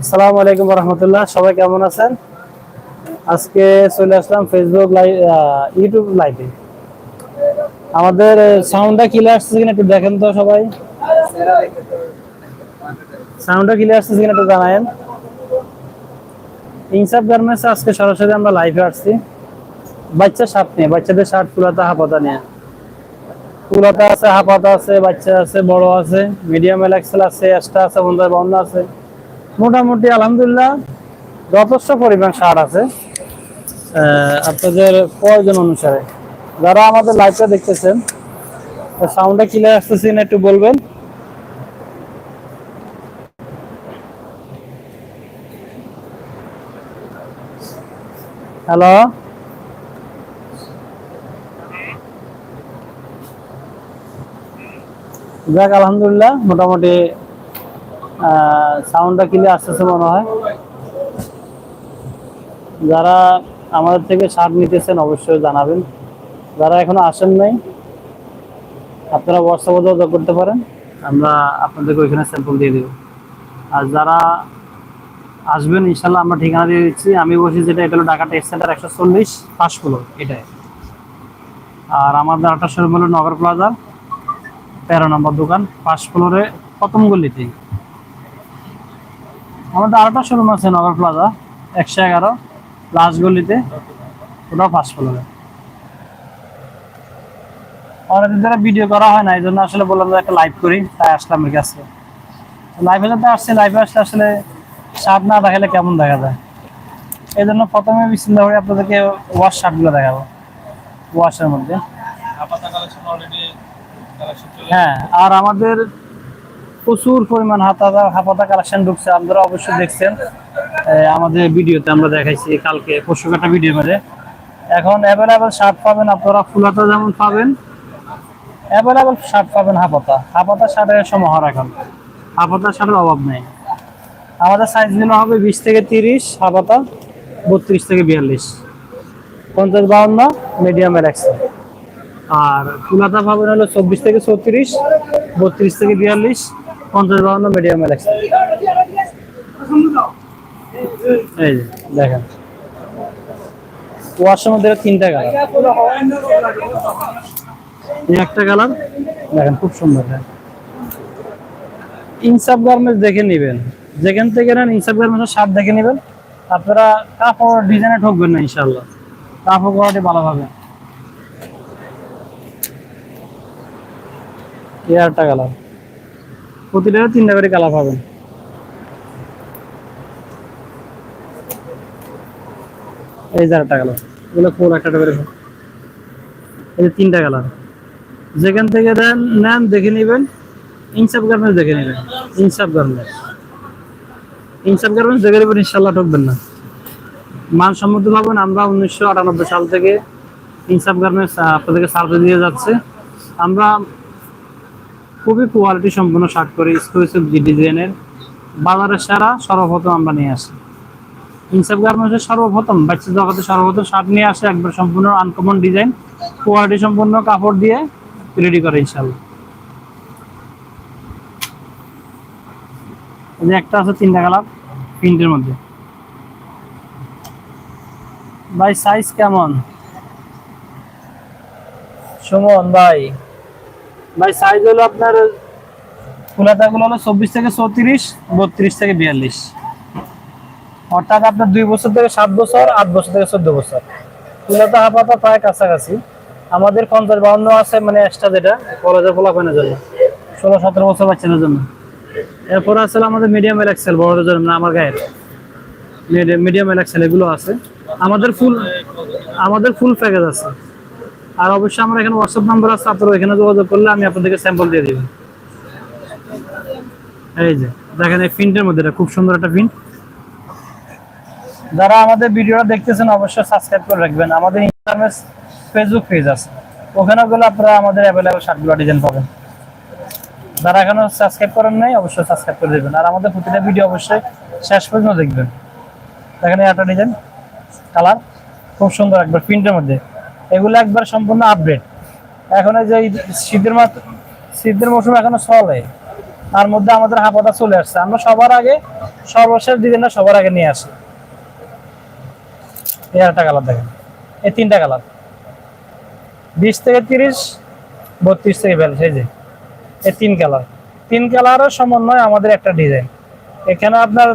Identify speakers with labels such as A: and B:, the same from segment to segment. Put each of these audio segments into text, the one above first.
A: আসসালামু আলাইকুম রহমতুল্লাহ সবাই কেমন আছেন? আজকে চলে আসলাম ফেসবুক ইউটিউব লাইভে আমাদের সাউন্ডটা ক্লিয়ার আসছে কিনা একটু দেখেন তো সবাই। সাউন্ডটা ক্লিয়ার আসছে কিনা একটু জানায়েন। ইনসাফ গার্মেন্টস আজকে সরাসরি আমরা লাইভে আসছি। বাচ্চা শার্ট নিয়ে, বাচ্চাদের শার্ট ফুলাতা হাফাতা নিয়ে। ফুলাতা আছে, হাফাতা আছে বাচ্চা আছে, বড় আছে মিডিয়াম এল এক্সেল আছে এক্সট্রা আছে বন্ধ আছে। মোটামুটি আলহামদুলিল্লাহ যথেষ্ট পরিমাণ সার আছে। আপনাদের প্রয়োজন অনুসারে। যারা আমাদের লাইভটা দেখতেছেন সাউন্ডটা ক্লিয়ার আসতেছে না একটু বলবেন? হ্যালো যাক, আলহামদুলিল্লাহ, মোটামুটি সাউন্ডটা ক্লিয়ার আসতেছে মনে হয়। যারা আমাদের থেকে সার নিতেছেন, অবশ্যই জানাবেন। যারা এখনও আসেন নাই, আপনারা হোয়াটসঅ্যাপে যোগাযোগ করতে পারেন। আমরা আপনাদেরকে ওইখানে স্যাম্পল দিয়ে দেব। আর যারা আসবেন ইনশাল্লাহ আমরা ঠিকানা দিয়ে দিচ্ছি। আমি বলছি যেটা, এটা হলো ঢাকা টেক্স সেন্টার একশো চল্লিশ পাঁচ এটাই। আর আমাদের আরেকটা শোরুম হলো নগর প্লাজা। তেরো নম্বর দোকান পাঁচ ফ্লোরে প্রথম গলিতেই। আমাদের আরেকটা শোরুম আছে, নগর প্লাজা একশো এগারো লাস্ট গলিতে, ওটাও পাঁচ ফ্লোরে অনেকদিন ধরে ভিডিও করা হয় না এই জন্য আসলে বললাম যে একটা লাইভ করি, তাই আসলাম এর কাছে। লাইভে যাতে আসছে লাইভে আসলে আসলে শার্ট না দেখালে কেমন দেখা যায়? এই জন্য প্রথমে বিসমিল্লাহ করে আপনাদেরকে ওয়াশ শার্টগুলো দেখাবো ওয়াশের মধ্যে
B: আপাতা কালেকশন অলরেডি কালেকশন চলে
A: হ্যাঁ আর আমাদের প্রচুর পরিমাণ হাতা হাপাতা কালেকশন ঢুকছে, আপনারা অবশ্যই দেখছেন। আমাদের ভিডিওতে আমরা দেখাইছি কালকে পরশু একটা ভিডিও মধ্যে এখন অ্যাভেলেবেল শার্ট পাবেন আপনারা, ফুলাতা যেমন পাবেন। অ্যাভেলেবেল শার্ট পাবেন হাপাতা হাপাতা শার্টের সমাহার এখন। হাপাতা শার্টের অভাব নেই। আমাদের সাইজগুলো হবে বিশ থেকে তিরিশ হাপাতা বত্রিশ থেকে বিয়াল্লিশ। পঞ্চাশ বাউন্ন মিডিয়াম এক্সেল আর ফুলাতা পাবেন হলো চব্বিশ থেকে ছত্রিশ, বত্রিশ থেকে বিয়াল্লিশ, পঞ্চাশ বাউন্ন মিডিয়াম এলেক্স এই যে, দেখেন। ওয়াশের মধ্যে তিনটা কালার একটা কালার দেখেন, খুব সুন্দর হ্যাঁ। ইনসাফ গার্মেন্টস দেখে নেবেন। যেখান থেকে নেন, ইনসাফ গার্মেন্টসের শার্ট দেখে নেবেন। আপনারা কাপড় ডিজাইনে ঠকবেন না ইনশাল্লাহ কাপড় কোয়ালিটি ভালো পাবেন আটটা কালার প্রতিটা তিনটা করে কালার পাবেন। এই যে আটটা কালার এগুলো ফুল একটা করে এই যে তিনটা কালার যেখান থেকে দেন, নেন, দেখে নেবেন। ইনসাফ গার্মেন্টস দেখে নেবেন ইনসাফ গার্মেন্টস ইনসাফ গার্মেন্টস দেখে নেবেন ইনশাল্লাহ ঠকবেন না। মান মানসম্মত পাবেন আমরা উনিশশো আটানব্বই সাল থেকে ইনসাফ গার্মেন্টস আপনাদেরকে সার্ভিস দিয়ে যাচ্ছে। আমরা খুবই কোয়ালিটি সম্পন্ন শার্ট করি এক্সক্লুসিভ ডিজাইনের বাজারের সেরা সর্বপ্রথম আমরা নিয়ে আসি। ইনসাফ গার্মেন্টসের সর্বপ্রথম, বাচ্চা জগতে সর্বপ্রথম শার্ট নিয়ে আসে একবার সম্পূর্ণ আনকমন ডিজাইন কোয়ালিটি সম্পন্ন কাপড় দিয়ে রেডি করে ইনশাল্লাহ একটা আছে তিনটা কালার, প্রিন্টের মধ্যে। ভাই সাইজ কেমন? সুমন ভাই। ভাই সাইজ হলো আপনার ফুলাতাগুলো হলো চব্বিশ থেকে চৌত্রিশ বত্রিশ থেকে বিয়াল্লিশ। অর্থাৎ আপনার দুই বছর থেকে সাত বছর আট বছর থেকে চোদ্দ বছর। ফুলাতা হাফাতা প্রায় কাছাকাছি। আমাদের পঞ্চাশ বাউন্ন আছে মানে এক্সট্রা যেটা। কলেজের ফলাফানের জন্য। ষোলো সতেরো বছর বাচ্চাদের জন্য। এরপর আছে আমাদের মিডিয়াম এক্সেল বড়দের জন্য মানে আমার গায়ের। মিডিয়াম এক্সেল এগুলো আছে। আমাদের ফুল আমাদের ফুল প্যাকেজ আছে। আর অবশ্যই আমার এখানে হোয়াটসঅ্যাপ নাম্বার আছে, আপনারা এখানে যোগাযোগ করলে আমি আপনাদেরকে স্যাম্পল দিয়ে দিব। এই যে, দেখেন এই প্রিন্টের মধ্যে, এটা খুব সুন্দর একটা প্রিন্ট যারা আমাদের ভিডিওটা দেখতেছেন, অবশ্যই সাবস্ক্রাইব করে রাখবেন। আমাদের ইনস্টাগ্রামে ফেসবুক পেজ আছে। ওখানে গেলে আপনারা আমাদের অ্যাভেলেবল শার্টগুলো ডিজাইন পাবেন। যারা এখনও সাবস্ক্রাইব করেন নাই, অবশ্যই সাবস্ক্রাইব করে দেবেন। আর আমাদের প্রতিটা ভিডিও অবশ্যই শেষ পর্যন্ত দেখবেন। দেখেন একটা ডিজাইন কালার খুব সুন্দর একবার প্রিন্টের মধ্যে। এগুলো একবার সম্পূর্ণ আপডেট এখন যে শীতের মাত্র শীতের মৌসুম এখনও চলে। তার মধ্যে আমাদের হাফাটা চলে আসছে। আমরা সবার আগে, সর্বশেষ ডিজাইনটা সবার আগে নিয়ে আসি। একটা কালার দেখেন। এই তিনটা কালার বিশ থেকে তিরিশ, বত্রিশ থেকে বিয়াল্লিশ, এই যে। এই তিন কালার তিন কালারের সমন্বয় আমাদের একটা ডিজাইন এখানে আপনার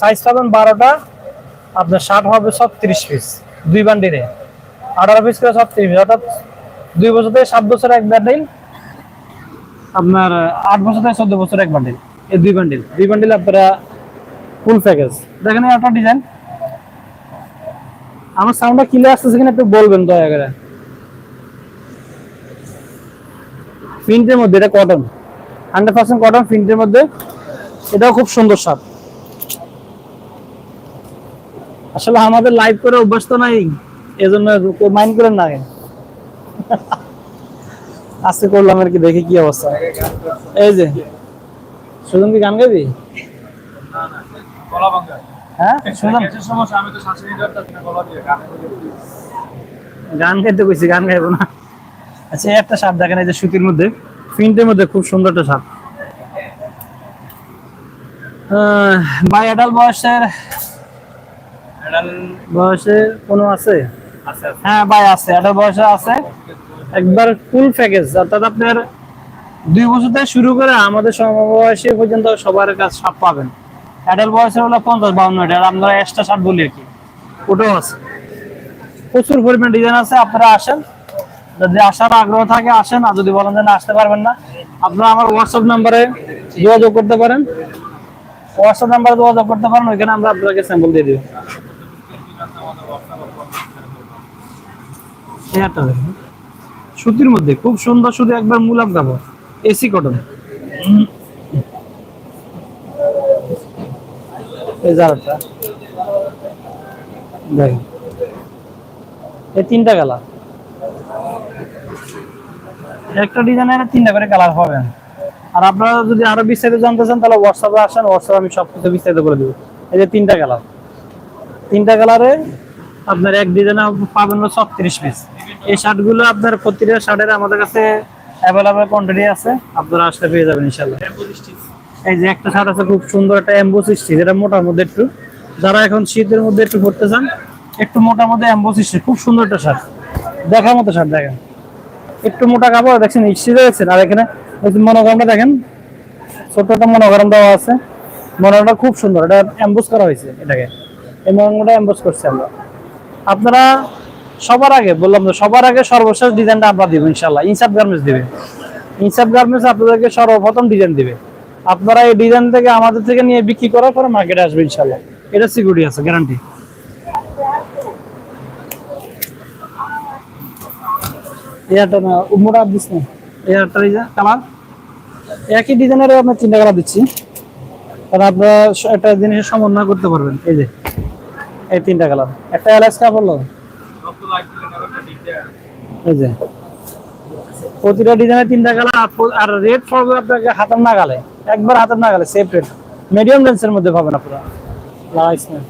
A: সাইজ পাবেন বারোটা, আপনার শার্ট হবে সব তিরিশ পিস দুই বান্ডিলে। আঠারো পিস করে সব তিরিশ পিস অর্থাৎ দুই বছর থেকে সাত বছর এক বান্ডিল আপনার আট বছর থেকে চোদ্দ বছর এক বান্ডিল এই দুই বান্ডিল দুই বান্ডিল আপনারা ফুল প্যাকেজ দেখেন একটা ডিজাইন আমার সাউন্ডটা ক্লিয়ার আসতেছে কিনা একটু বলবেন দয়া করে। প্রিন্টের মধ্যে এটা কটন হান্ড্রেড পার্সেন্ট কটন প্রিন্টের মধ্যে। এটাও খুব সুন্দর স্বাদ আসলে আমাদের লাইভ করে অভ্যাস তো নাই। এজন্য মাইন্ড করেন না আজকে করলাম আর কি দেখি কি অবস্থা। এই যে সুজন কি গান গাবি? হ্যাঁ
B: গানে
A: গাইতে কইছি গান গাইবো না। আচ্ছা একটা শার্ট দেখেন এই যে সুতির মধ্যে প্রিন্টের মধ্যে খুব সুন্দর একটা শার্ট বাই অ্যাডাল বয়সের বয়সে কোনো আছে? হ্যাঁ ভাই আছে অ্যাডাল বয়সে আছে। একবার ফুল প্যাকেজ অর্থাৎ আপনার দুই বছর থেকে শুরু করে আমাদের সমবয়সী পর্যন্ত সবার কাছে সব পাবেন। অ্যাডাল বয়সের হলো পঞ্চাশ, বাউন্ন, এটা আমরা এক্সট্রা শার্ট বলি আর কি। ওটাও আছে। প্রচুর পরিমাণ ডিজাইন আছে, আপনারা আসেন। যদি আসার আগ্রহ থাকে, আসেন। আর যদি বলেন যে না, আসতে পারবেন না, আপনারা আমার হোয়াটসঅ্যাপ নাম্বারে যোগাযোগ করতে পারেন। হোয়াটসঅ্যাপ নাম্বারে যোগাযোগ করতে পারেন, ওইখানে আমরা আপনাকে স্যাম্পল দিয়ে দিব। দেখুন। সুতির মধ্যে খুব সুন্দর শুধু একবার মুলাম কাপড় এসি কটন এই তিনটা একটা করে কালার হবে। আর আপনারা যদি আরও বিস্তারিত জানতে চান, তাহলে আসেন আমি সব কিছু বিস্তারিত করে দেবো। এই যে তিনটা কালার তিনটা কালারে আপনার এক ডিজাইনে পাবেন ছত্রিশ পিস এই শার্টগুলো আপনার প্রতিটা শার্টের আমাদের কাছে অ্যাভেলেবেল কোয়ান্টিটি আছে। আপনারা আসলে পেয়ে যাবেন ইনশাল্লাহ এই যে একটা শার্ট আছে, খুব সুন্দর একটা এমবোস স্টিচ এটা মোটার মধ্যে একটু। যারা এখন শীতের মধ্যে একটু পড়তে চান, একটু মোটার মধ্যে এমবোস স্টিচ খুব সুন্দর একটা শার্ট। দেখার মতো শার্ট দেখেন। একটু মোটা কাপড়, দেখছেন স্টিচ দেখছেন আর এখানে মনোগ্রামটা দেখেন ছোট্ট একটা মনোগ্রাম দেওয়া আছে। মনোগ্রামটা খুব সুন্দর, এটা এমবোস করা হয়েছে এটাকে। এই মনোগ্রামটা এমবোস করছি আমরা। আপনারা সবার আগে বললাম তো সবার আগে সর্বশেষ ডিজাইনটা আমরা দিব ইনশাল্লাহ ইনসাফ গার্মেন্টস দিবে। ইনসাফ গার্মেন্টস আপনাদেরকে সর্বপ্রথম ডিজাইন দিবে। আপনারা এই ডিজাইন থেকে আমাদের থেকে নিয়ে বিক্রি করার পরে মার্কেটে আসবে ইনশাল্লাহ এটা সিকিউরিটি আছে গ্যারান্টি এয়ারটা দিস না। এয়ারটা কালার একই ডিজাইনের আপনার তিনটা কালার দিচ্ছি। কারণ আপনারা একটা জিনিসের সমন্বয় করতে পারবেন। এই যে। এই তিনটা কালার। একটা
B: ঠিক দেয়া
A: এই যে। প্রতিটা ডিজাইনের তিনটা কালার, আর রেড পড়বে আপনাকে হাতের নাগালে, একবার হাতের নাগালে সেফ রেট মিডিয়াম রেঞ্জের মধ্যে পাবেন আপনারা। লাগাইস না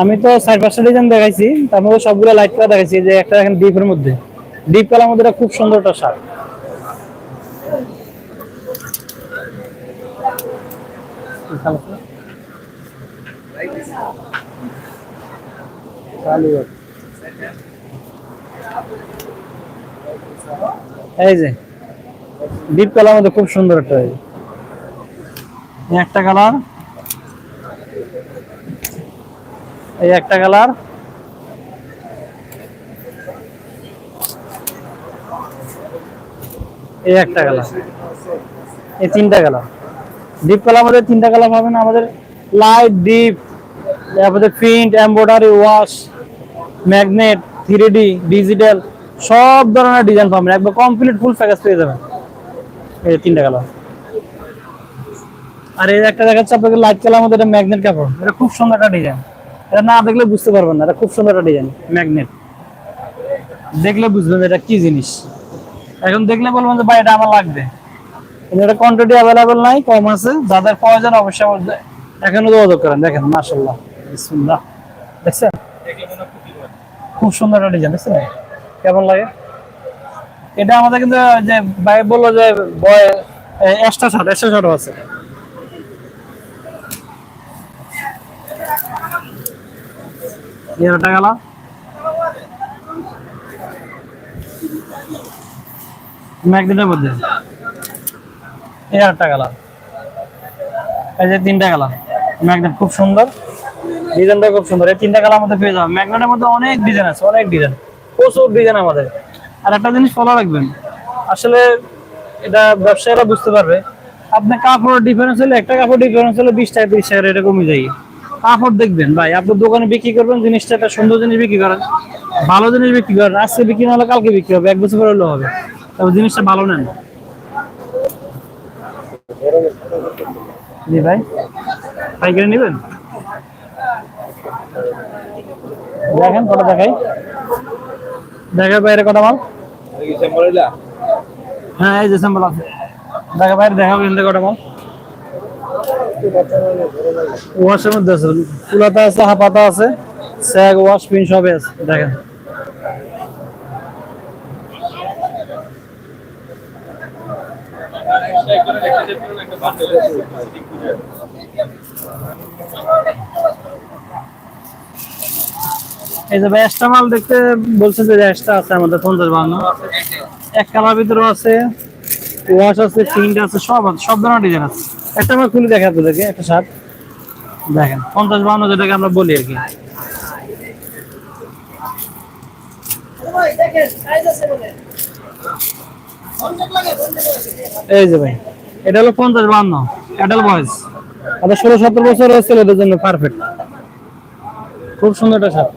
A: আমি তো চার পাঁচটা ডিজাইন দেখাইছি, তার মধ্যে সবগুলো লাইট কালার দেখাইছি যে একটা দেখেন ডিপের মধ্যে। ডিপ কালার মধ্যে খুব সুন্দর একটা শার্ট। এই যে ডিপ কালার মধ্যে খুব সুন্দর একটা একটা কালার এই একটা কালার এই একটা কালার এই তিনটা কালার ডিপ কালার আমাদের তিনটা কালার পাবেন আমাদের লাইট ডিপ তারপরে print embroidery wash magnet three digital সব ধরনের ডিজাইন পাবেন। একবার কমপ্লিট ফুল প্যাকেজ পেয়ে যাবেন। এই তিনটা কালার আর এই একটা দেখাচ্ছে আপনাকে লাইট কালার মধ্যে এটা ম্যাগনেট কাপড়। এটা খুব সুন্দর একটা ডিজাইন এটা না দেখলে বুঝতে পারবেন না, এটা খুব সুন্দর একটা ডিজাইন ম্যাগনেট দেখলে বুঝবেন এটা কি জিনিস। এখন দেখলে বলবেন যে ভাই, এটা আমার লাগবে। এটা কোয়ান্টিটি অ্যাভেলেবেল নাই, কম আছে। যাদের প্রয়োজন অবশ্যই এখনও যোগাযোগ করেন, দেখেন মাশাল্লাহ বিসমিল্লাহ। দেখছেন? খুব সুন্দর একটা ডিজাইন দেখছেন? কেমন লাগে? এটা আমাদের কিন্তু যে ভাই বলল যে বয় এক্সট্রা শার্ট এক্সট্রা শার্টও আছে। এগারো গেল ম্যাগনেটের মধ্যে। এগারো টাকা গেল এই যে তিনটা কালার ম্যাগনেট খুব সুন্দর। ডিজাইনটা খুব সুন্দর। এই তিনটা কালার মধ্যে পেয়ে যাবেন। ম্যাগনেটের মধ্যে অনেক ডিজাইন আছে, অনেক ডিজাইন প্রচুর ডিজাইন আমাদের। আর একটা জিনিস ফলো রাখবেন। আসলে এটা ব্যবসায়ীরা বুঝতে পারবে। আপনি কাপড়ের ডিফারেন্স হলে, একটা কাপড় ডিফারেন্স হলে বিশ টাকা, তিরিশ টাকা এটা কমে যায়। কাপড় দেখবেন, ভাই। আপনার দোকানে বিক্রি করবেন, জিনিসটা একটা সুন্দর জিনিস বিক্রি করেন, ভালো জিনিস বিক্রি করেন। আজকে বিক্রি না হলে কালকে বিক্রি হবে, এক বছর পরে হলেও হবে। তবে জিনিসটা ভালো নেন। জি ভাই। পাইকারি নেবেন? দেখেন কটা দেখাই। দেখা বাইরে কটা মাল? হ্যাঁ এই স্যাম্পল আছে। দেখা বাইরে দেখা কিন্তু কটা মাল। ওয়াশের মধ্যে আছে কুলাতা আছে হাপাতা আছে, স্যাগ, ওয়াশ, পিন সবই আছে। দেখেন। এই যে ব্যাসটা মাল দেখতে বলছে যে ব্যাসটা আছে আমাদের পঞ্চাশ বান্ন এক কালার ভিতরে আছে ওয়াশ আছে প্রিন্ট আছে, সব আছে, সব ধরনের ডিজাইন আছে। একটা আমরা খুলে দেখে একটা শার্ট দেখেন, পঞ্চাশ বান্ন যেটাকে আমরা বলি আর কি। এই যে ভাই, এটা হলো পঞ্চাশ বান্ন অ্যাডাল বয়স। আমাদের ষোলো সতেরো বছর হয়েছিল এদের জন্য পারফেক্ট খুব সুন্দর একটা শার্ট।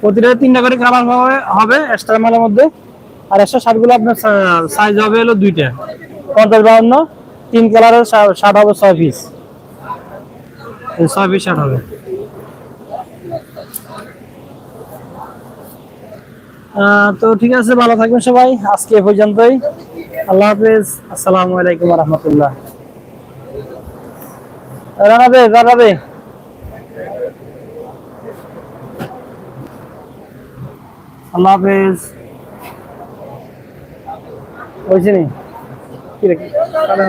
A: প্রতিটা তিনটা করে কালার হবে হবে এক্সট্রা মালের মধ্যে। আর এক্সট্রা শার্টগুলো আপনার সাইজ হবে হলো দুইটা। পঞ্চাশ বাউন্ন তিন কালারের শার্ট হবে ছয় পিস ছয় পিস শার্ট হবে। তো ঠিক আছে, ভালো থাকবেন সবাই। আজকে পর্যন্তই। আল্লাহ হাফেজ। আসসালামু আলাইকুম রহমতুল্লাহ রানাবে রানাবে আল্লাহ হাফেজ। হয়েছে নি? কি রে? কাটা